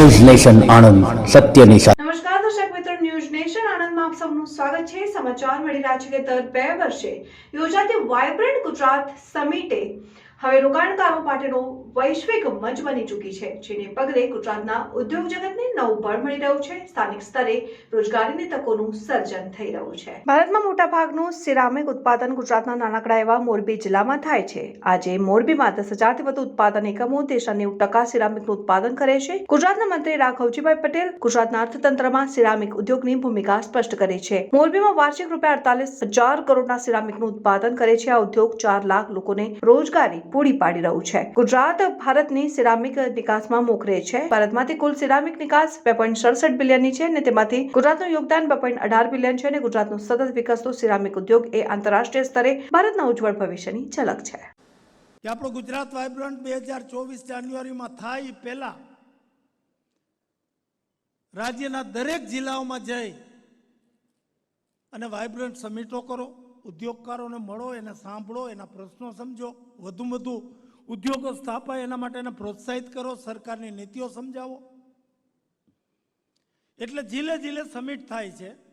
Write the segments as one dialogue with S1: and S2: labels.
S1: News nation Anand સત્યની સાથે
S2: નમસ્કાર, દર્શક મિત્રો, ન્યૂઝ નેશન આનંદમાં આપ સૌનું સ્વાગત છે. સમાચાર મળી રહ્યા છે કે દર બે વર્ષે યોજાતી વાયબ્રન્ટ ગુજરાત સમિટે હવે રોકાણકારો માટેનો વૈશ્વિક મંચ બની ચૂકી છે, જેને પગલે ગુજરાતના ઉદ્યોગ જગતને નવું બળ મળી રહ્યું છે. સ્થાનિક સ્તરે રોજગારીની તકોનું સર્જન થઈ રહ્યું છે. ભારતમાં મોટાભાગનું સિરામિક ઉત્પાદન ગુજરાતના નાનકડા એવા મોરબી જિલ્લામાં થાય છે. આજે મોરબીમાં દસ હજારથી વધુ ઉત્પાદન એકમો દેશના નેવું ટકા સિરામિકનું ઉત્પાદન કરે છે. ગુજરાતના મંત્રી રાઘવજીભાઈ પટેલ ગુજરાતના અર્થતંત્રમાં સિરામિક ઉદ્યોગની ભૂમિકા સ્પષ્ટ કરી છે. મોરબીમાં વાર્ષિક રૂપિયા અડતાલીસ હજાર કરોડના સિરામિકનું ઉત્પાદન કરે છે. આ ઉદ્યોગ ચાર લાખ લોકોને રોજગારી પૂરી પાડી રહ્યું છે. ગુજરાત ભારતની સિરામિક નિકાસમાં મોખરે છે. ભારતમાંથી કુલ સિરામિક નિકાસ બે પોઈન્ટ સડસઠ બિલિયનની છે અને તેમાંથી ગુજરાતનું યોગદાન બે પોઈન્ટ અઢાર બિલિયન છે અને ગુજરાતનું સતત વિકસતો સિરામિક ઉદ્યોગ એ આંતરરાષ્ટ્રીય સ્તરે ભારતના ઉજ્જવળ ભવિષ્યની ઝલક છે.
S3: કે આપણું ગુજરાત વાઇબ્રન્ટ બે હજાર ચોવીસ જાન્યુઆરીમાં થાય પહેલા રાજ્યના દરેક જિલ્લાઓમાં જઈ અને વાઇબ્રન્ટ સમિટો કરો. ઉદ્યોગકારોને મળો, એને સાંભળો, એના પ્રશ્નો સમજો, વધુ વધુ ઉદ્યોગો સ્થાપાય એના માટે એને પ્રોત્સાહિત કરો, સરકારની નીતિઓ સમજાવો. એટલે જિલ્લે જિલ્લે સમિટ થાય છે.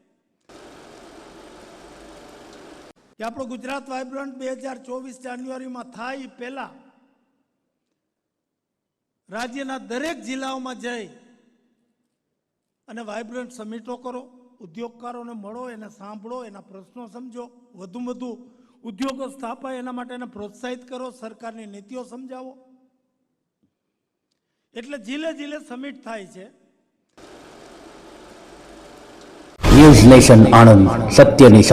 S3: કે આપણું ગુજરાત વાઇબ્રન્ટ બે હજાર ચોવીસ જાન્યુઆરીમાં થાય પહેલાં રાજ્યના દરેક જિલ્લાઓમાં જઈ અને વાઇબ્રન્ટ સમિટો કરો. ઉદ્યોગકારોને મળો, એને સાંભળો, એના પ્રશ્નો સમજો, વધુ વધુ ઉદ્યોગો સ્થાપાય એના માટે એને પ્રોત્સાહિત કરો, સરકારની નીતિઓ સમજાવો. એટલે જિલ્લે જિલ્લે સમિટ થાય છે.
S1: સત્યની